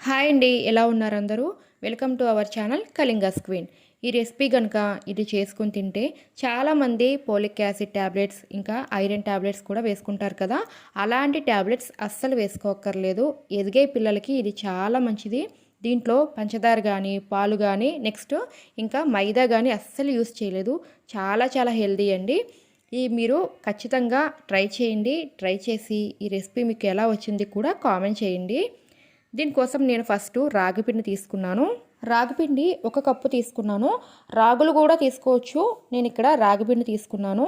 Hi అండి ఎలా ఉన్నారు అందరూ? వెల్కమ్ టు అవర్ ఛానల్ కళింగా స్క్వీన్ ఈ రెసిపీ కనుక ఇది చేసుకుని తింటే చాలామంది పోలిక్ యాసిడ్ ట్యాబ్లెట్స్ ఇంకా ఐరన్ ట్యాబ్లెట్స్ కూడా వేసుకుంటారు కదా. అలాంటి ట్యాబ్లెట్స్ అస్సలు వేసుకోక్కర్లేదు. ఎదిగే పిల్లలకి ఇది చాలా మంచిది. దీంట్లో పంచదార కానీ పాలు కానీ నెక్స్ట్ ఇంకా మైదా కానీ అస్సలు యూస్ చేయలేదు. చాలా చాలా హెల్దీ అండి. ఈ మీరు ఖచ్చితంగా ట్రై చేయండి. ట్రై చేసి ఈ రెసిపీ మీకు ఎలా వచ్చింది కూడా కామెంట్ చేయండి. దీనికోసం నేను ఫస్ట్ రాగిపిండి తీసుకున్నాను. రాగిపిండి ఒక కప్పు తీసుకున్నాను. రాగులు కూడా తీసుకోవచ్చు. నేను ఇక్కడ రాగిపిండి తీసుకున్నాను.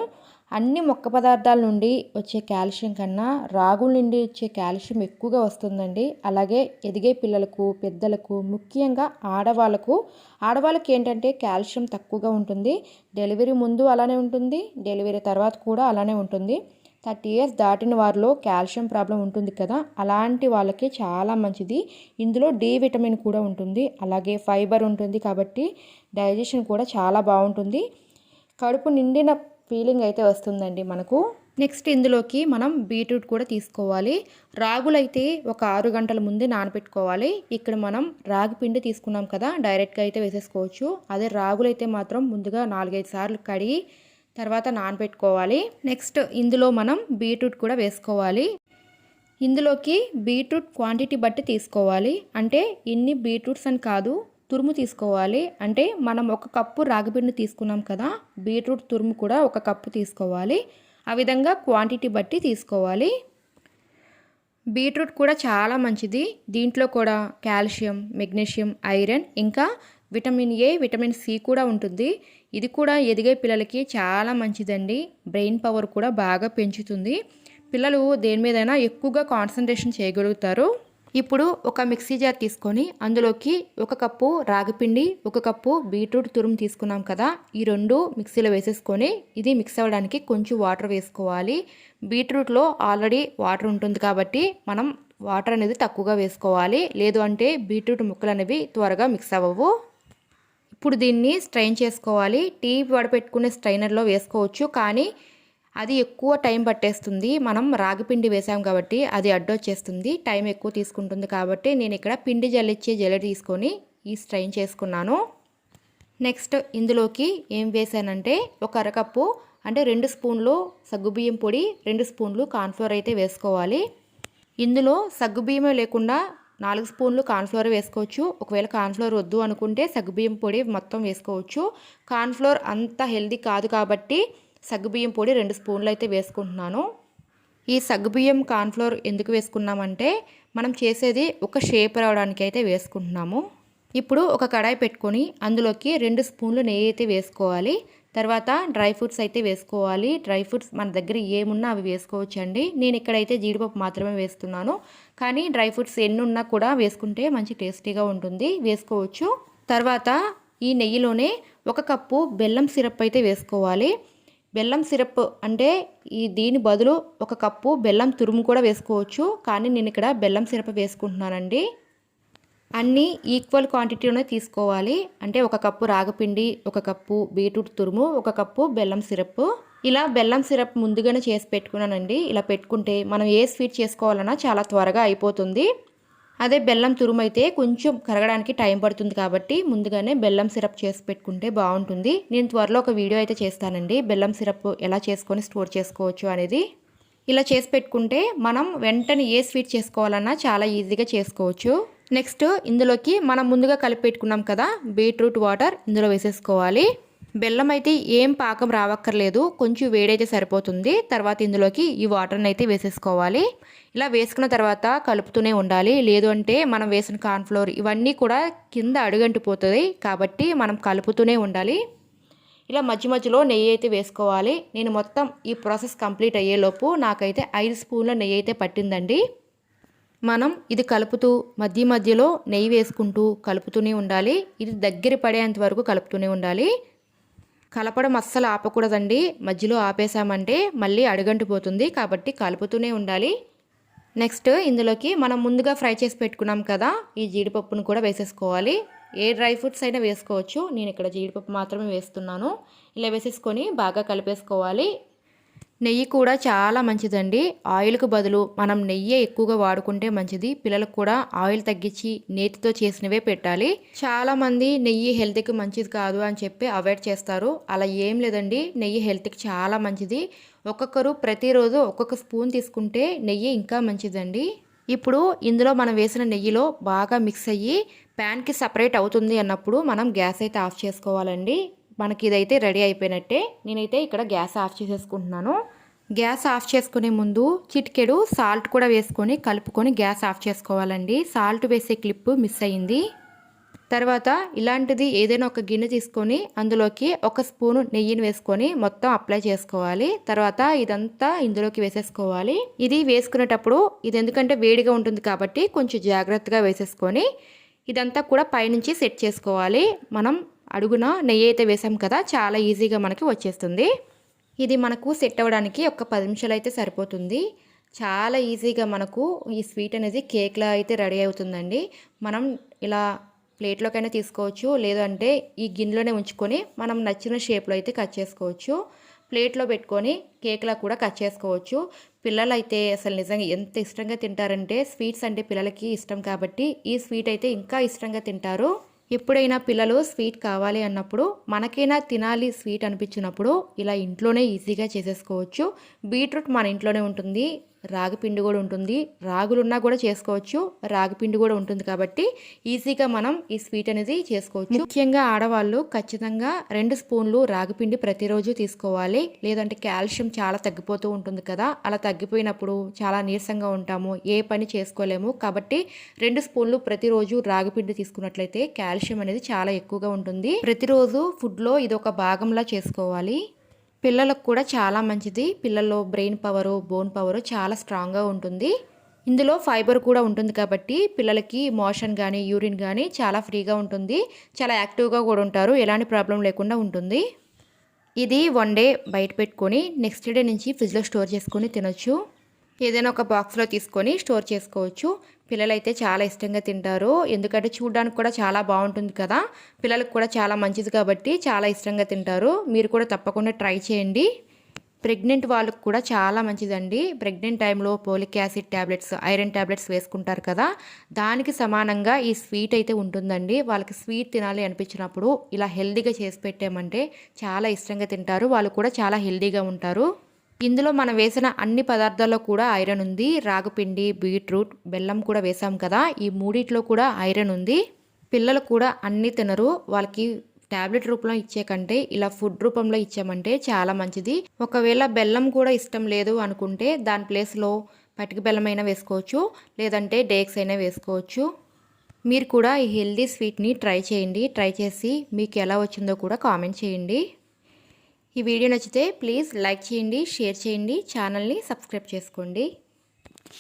అన్ని మొక్క పదార్థాల నుండి వచ్చే కాల్షియం కన్నా రాగుల నుండి వచ్చే కాల్షియం ఎక్కువగా వస్తుందండి. అలాగే ఎదిగే పిల్లలకు పెద్దలకు ముఖ్యంగా ఆడవాళ్ళకు. ఆడవాళ్ళకి ఏంటంటే కాల్షియం తక్కువగా ఉంటుంది. డెలివరీ ముందు అలానే ఉంటుంది. డెలివరీ తర్వాత కూడా అలానే ఉంటుంది. థర్టీ ఇయర్స్ దాటిన వారిలో కాల్షియం ప్రాబ్లం ఉంటుంది కదా అలాంటి వాళ్ళకి చాలా మంచిది. ఇందులో డి విటమిన్ కూడా ఉంటుంది అలాగే ఫైబర్ ఉంటుంది కాబట్టి డైజెషన్ కూడా చాలా బాగుంటుంది. కడుపు నిండిన ఫీలింగ్ అయితే వస్తుందండి మనకు. నెక్స్ట్ ఇందులోకి మనం బీట్రూట్ కూడా తీసుకోవాలి. రాగులైతే ఒక ఆరు గంటల ముందే నానబెట్టుకోవాలి ఇక్కడ మనం రాగి పిండి తీసుకున్నాం కదా డైరెక్ట్గా అయితే వేసేసుకోవచ్చు. అదే రాగులైతే మాత్రం ముందుగా నాలుగైదు సార్లు కడిగి తర్వాత నానబెట్టుకోవాలి. నెక్స్ట్ ఇందులో మనం బీట్రూట్ కూడా వేసుకోవాలి. ఇందులోకి బీట్రూట్ క్వాంటిటీ బట్టి తీసుకోవాలి. అంటే ఇన్ని బీట్రూట్స్ అని కాదు తురుము తీసుకోవాలి. అంటే మనం ఒక కప్పు రాగిపిండి తీసుకున్నాం కదా బీట్రూట్ తురుము కూడా ఒక కప్పు తీసుకోవాలి. ఆ విధంగా క్వాంటిటీ బట్టి తీసుకోవాలి. బీట్రూట్ కూడా చాలా మంచిది. దీంట్లో కూడా కాల్షియం మెగ్నీషియం ఐరన్ ఇంకా విటమిన్ ఏ విటమిన్ సి కూడా ఉంటుంది. ఇది కూడా ఎదిగే పిల్లలకి చాలా మంచిదండి. బ్రెయిన్ పవర్ కూడా బాగా పెంచుతుంది. పిల్లలు దేని మీదైనా ఎక్కువగా కాన్సన్ట్రేషన్ చేయగలుగుతారు. ఇప్పుడు ఒక మిక్సీ జార్ తీసుకొని అందులోకి ఒక కప్పు రాగిపిండి ఒక కప్పు బీట్రూట్ తురుము తీసుకున్నాం కదా. ఈ రెండు మిక్సీలో వేసేసుకొని ఇది మిక్స్ అవ్వడానికి కొంచెం వాటర్ వేసుకోవాలి. బీట్రూట్లో ఆల్రెడీ వాటర్ ఉంటుంది కాబట్టి మనం వాటర్ అనేది తక్కువగా వేసుకోవాలి. లేదు అంటే బీట్రూట్ ముక్కలు అనేవి త్వరగా మిక్స్ అవ్వవు. ఇప్పుడు దీన్ని స్ట్రైన్ చేసుకోవాలి. టీ వడపెట్టుకునే స్ట్రైనర్లో వేసుకోవచ్చు. కానీ అది ఎక్కువ టైం పట్టేస్తుంది. మనం రాగిపిండి వేసాం కాబట్టి అది అడ్డొచ్చేస్తుంది. టైం ఎక్కువ తీసుకుంటుంది కాబట్టి నేను ఇక్కడ పిండి జల్లిచ్చే జల్లె తీసుకొని ఈ స్ట్రైన్ చేసుకున్నాను. నెక్స్ట్ ఇందులోకి ఏం వేసానంటే ఒక అరకప్పు అంటే రెండు స్పూన్లు సగ్గుబియ్యం పొడి రెండు స్పూన్లు కార్న్ఫ్లోర్ అయితే వేసుకోవాలి. ఇందులో సగ్గుబియ్యమే లేకుండా నాలుగు స్పూన్లు కార్న్ఫ్లోర్ వేసుకోవచ్చు. ఒకవేళ కార్న్ఫ్లోర్ వద్దు అనుకుంటే సగ్గుబియ్యం పొడి మొత్తం వేసుకోవచ్చు. కార్న్ఫ్లోర్ అంత హెల్దీ కాదు కాబట్టి సగ్గుబియ్యం పొడి రెండు స్పూన్లు అయితే వేసుకుంటున్నాను. ఈ సగ్గుబియ్యం కార్న్ఫ్లోర్ ఎందుకు వేసుకున్నామంటే మనం చేసేది ఒక షేప్ రావడానికి అయితే వేసుకుంటున్నాము. ఇప్పుడు ఒక కడాయి పెట్టుకొని అందులోకి రెండు స్పూన్లు నెయ్యి అయితే వేసుకోవాలి. తర్వాత డ్రై ఫ్రూట్స్ అయితే వేసుకోవాలి. డ్రై ఫ్రూట్స్ మన దగ్గర ఏమున్నా అవి వేసుకోవచ్చు అండి నేను ఇక్కడైతే జీడిపప్పు మాత్రమే వేస్తున్నాను. కానీ డ్రై ఫ్రూట్స్ ఎన్నున్నా కూడా వేసుకుంటే మంచి టేస్టీగా ఉంటుంది. వేసుకోవచ్చు. తర్వాత ఈ నెయ్యిలోనే ఒక కప్పు బెల్లం సిరప్ అయితే వేసుకోవాలి. బెల్లం సిరప్ అంటే ఈ దీని బదులు ఒక కప్పు బెల్లం తురుము కూడా వేసుకోవచ్చు. కానీ నేను ఇక్కడ బెల్లం సిరప్ వేసుకుంటున్నానండి. అన్నీ ఈక్వల్ క్వాంటిటీలోనే తీసుకోవాలి. అంటే ఒక కప్పు రాగపిండి ఒక కప్పు బీట్రూట్ తురుము ఒక కప్పు బెల్లం సిరప్ ఇలా బెల్లం సిరప్ ముందుగానే చేసి పెట్టుకున్నానండి. ఇలా పెట్టుకుంటే మనం ఏ స్వీట్ చేసుకోవాలన్నా చాలా త్వరగా అయిపోతుంది. అదే బెల్లం తురుము అయితే కొంచెం కరగడానికి టైం పడుతుంది కాబట్టి ముందుగానే బెల్లం సిరప్ చేసి పెట్టుకుంటే బాగుంటుంది. నేను త్వరలో ఒక వీడియో అయితే చేస్తానండి. బెల్లం సిరప్ ఎలా చేసుకొని స్టోర్ చేసుకోవచ్చు అనేది. ఇలా చేసి పెట్టుకుంటే మనం వెంటనే ఏ స్వీట్ చేసుకోవాలన్నా చాలా ఈజీగా చేసుకోవచ్చు. నెక్స్ట్ ఇందులోకి మనం ముందుగా కలిపి పెట్టుకున్నాం కదా బీట్రూట్ వాటర్ ఇందులో వేసేసుకోవాలి. బెల్లం అయితే ఏం పాకం రావక్కర్లేదు కొంచెం వేడైతే సరిపోతుంది. తర్వాత ఇందులోకి ఈ వాటర్ని అయితే వేసేసుకోవాలి. ఇలా వేసుకున్న తర్వాత కలుపుతూనే ఉండాలి. లేదు అంటే మనం వేసిన కార్న్ఫ్లోర్ ఇవన్నీ కూడా కింద అడుగంటిపోతుంది కాబట్టి మనం కలుపుతూనే ఉండాలి. ఇలా మధ్య మధ్యలో నెయ్యి అయితే వేసుకోవాలి. నేను మొత్తం ఈ ప్రాసెస్ కంప్లీట్ అయ్యేలోపు నాకైతే ఐదు స్పూన్ల నెయ్యి అయితే పట్టిందండి. మనం ఇది కలుపుతూ మధ్య మధ్యలో నెయ్యి వేసుకుంటూ కలుపుతూనే ఉండాలి. ఇది దగ్గర పడేంత వరకు కలుపుతూనే ఉండాలి. కలపడం అస్సలు ఆపకూడదండి. మధ్యలో ఆపేసామంటే మళ్ళీ అడుగంటిపోతుంది కాబట్టి కలుపుతూనే ఉండాలి. నెక్స్ట్ ఇందులోకి మనం ముందుగా ఫ్రై చేసి పెట్టుకున్నాం కదా ఈ జీడిపప్పును కూడా వేసేసుకోవాలి. ఏ డ్రై ఫ్రూట్స్ అయినా వేసుకోవచ్చు. నేను ఇక్కడ జీడిపప్పు మాత్రమే వేస్తున్నాను. ఇలా వేసేసుకొని బాగా కలిపేసుకోవాలి. నెయ్యి కూడా చాలా మంచిదండి. ఆయిల్కు బదులు మనం నెయ్యి ఎక్కువగా వాడుకుంటే మంచిది. పిల్లలకు కూడా ఆయిల్ తగ్గించి నేతితో చేసినవే పెట్టాలి. చాలా మంది నెయ్యి హెల్త్కి మంచిది కాదు అని చెప్పి అవాయిడ్ చేస్తారు. అలా ఏం లేదండి. నెయ్యి హెల్త్కి చాలా మంచిది. ఒక్కొక్కరు ప్రతిరోజు ఒక్కొక్క స్పూన్ తీసుకుంటే నెయ్యి ఇంకా మంచిదండి. ఇప్పుడు ఇందులో మనం వేసిన నెయ్యిలో బాగా మిక్స్ అయ్యి ప్యాన్కి సపరేట్ అవుతుంది అన్నప్పుడు మనం గ్యాస్ అయితే ఆఫ్ చేసుకోవాలండి. మనకి ఇదైతే రెడీ అయిపోయినట్టే. నేనైతే ఇక్కడ గ్యాస్ ఆఫ్ చేసేసుకుంటున్నాను. గ్యాస్ ఆఫ్ చేసుకునే ముందు చిటికెడు సాల్ట్ కూడా వేసుకొని కలుపుకొని గ్యాస్ ఆఫ్ చేసుకోవాలండి. సాల్ట్ వేసే క్లిప్ మిస్ అయింది తర్వాత ఇలాంటిది ఏదైనా ఒక గిన్నె తీసుకొని అందులోకి ఒక స్పూను నెయ్యిని వేసుకొని మొత్తం అప్లై చేసుకోవాలి. తర్వాత ఇదంతా ఇందులోకి వేసేసుకోవాలి. ఇది వేసుకునేటప్పుడు ఇది ఎందుకంటే వేడిగా ఉంటుంది కాబట్టి కొంచెం జాగ్రత్తగా వేసేసుకొని ఇదంతా కూడా పైనుంచి సెట్ చేసుకోవాలి. మనం అడుగున నెయ్యి అయితే వేసాం కదా చాలా ఈజీగా మనకి వచ్చేస్తుంది. ఇది మనకు సెట్ అవ్వడానికి ఒక పది నిమిషాలు అయితే సరిపోతుంది. చాలా ఈజీగా మనకు ఈ స్వీట్ అనేది కేక్లా అయితే రెడీ అవుతుందండి. మనం ఇలా ప్లేట్లోకైనా తీసుకోవచ్చు లేదంటే ఈ గిన్నెలోనే ఉంచుకొని మనం నచ్చిన షేప్లో అయితే కట్ చేసుకోవచ్చు. ప్లేట్లో పెట్టుకొని కేక్లా కూడా కట్ చేసుకోవచ్చు. పిల్లలు అయితే అసలు నిజంగా ఎంత ఇష్టంగా తింటారంటే స్వీట్స్ అంటే పిల్లలకి ఇష్టం కాబట్టి ఈ స్వీట్ అయితే ఇంకా ఇష్టంగా తింటారు. ఎప్పుడైనా పిల్లలు స్వీట్ కావాలి అన్నప్పుడు మనకైనా తినాలి స్వీట్ అనిపించినప్పుడు ఇలా ఇంట్లోనే ఈజీగా చేసేసుకోవచ్చు. బీట్రూట్ మన ఇంట్లోనే ఉంటుంది. రాగి పిండి కూడా ఉంటుంది. రాగులున్నా కూడా చేసుకోవచ్చు. రాగి పిండి కూడా ఉంటుంది కాబట్టి ఈజీగా మనం ఈ స్వీట్ అనేది చేసుకోవచ్చు. ముఖ్యంగా ఆడవాళ్ళు ఖచ్చితంగా రెండు స్పూన్లు రాగి పిండి ప్రతిరోజు తీసుకోవాలి. లేదంటే కాల్షియం చాలా తగ్గిపోతూ ఉంటుంది కదా. అలా తగ్గిపోయినప్పుడు చాలా నీరసంగా ఉంటాము. ఏ పని చేసుకోలేము. కాబట్టి రెండు స్పూన్లు ప్రతిరోజు రాగి పిండి తీసుకున్నట్లయితే కాల్షియం అనేది చాలా ఎక్కువగా ఉంటుంది. ప్రతిరోజు ఫుడ్లో ఇది ఒక భాగంలా చేసుకోవాలి. పిల్లలకు కూడా చాలా మంచిది. పిల్లల్లో బ్రెయిన్ పవరు బోన్ పవరు చాలా స్ట్రాంగ్గా ఉంటుంది. ఇందులో ఫైబర్ కూడా ఉంటుంది కాబట్టి పిల్లలకి మోషన్ కానీ యూరిన్ కానీ చాలా ఫ్రీగా ఉంటుంది. చాలా యాక్టివ్గా కూడా ఉంటారు. ఎలాంటి ప్రాబ్లం లేకుండా ఉంటుంది. ఇది వన్ డే బయట పెట్టుకొని నెక్స్ట్ డే నుంచి ఫ్రిడ్జ్లో స్టోర్ చేసుకొని తినొచ్చు. ఏదైనా ఒక బాక్స్లో తీసుకొని స్టోర్ చేసుకోవచ్చు. పిల్లలు అయితే చాలా ఇష్టంగా తింటారు. ఎందుకంటే చూడడానికి కూడా చాలా బాగుంటుంది కదా. పిల్లలకు కూడా చాలా మంచిది కాబట్టి చాలా ఇష్టంగా తింటారు. మీరు కూడా తప్పకుండా ట్రై చేయండి. ప్రెగ్నెంట్ వాళ్ళకు కూడా చాలా మంచిదండి. ప్రెగ్నెంట్ టైంలో folic acid tablets iron tablets వేసుకుంటారు కదా. దానికి సమానంగా ఈ స్వీట్ అయితే ఉంటుందండి. వాళ్ళకి స్వీట్ తినాలి అనిపించినప్పుడు ఇలా హెల్దీగా చేసి పెట్టామంటే చాలా ఇష్టంగా తింటారు. వాళ్ళు కూడా చాలా హెల్దీగా ఉంటారు. ఇందులో మనం వేసిన అన్ని పదార్థాల్లో కూడా ఐరన్ ఉంది. రాగపిండి బీట్రూట్ బెల్లం కూడా వేసాం కదా. ఈ మూడిట్లో కూడా ఐరన్ ఉంది. పిల్లలు కూడా అన్నీ తినరు. వాళ్ళకి ట్యాబ్లెట్ రూపంలో ఇచ్చే కంటే ఇలా ఫుడ్ రూపంలో ఇచ్చామంటే చాలా మంచిది. ఒకవేళ బెల్లం కూడా ఇష్టం లేదు అనుకుంటే దాని ప్లేస్లో పటిక బెల్లం అయినా వేసుకోవచ్చు. లేదంటే డేక్స్ అయినా వేసుకోవచ్చు. మీరు కూడా ఈ హెల్దీ స్వీట్ని ట్రై చేయండి. ట్రై చేసి మీకు ఎలా వచ్చిందో కూడా కామెంట్ చేయండి. ఈ వీడియో నచ్చితే ప్లీజ్ లైక్ చేయండి షేర్ చేయండి ఛానల్ని సబ్స్క్రైబ్ చేసుకోండి.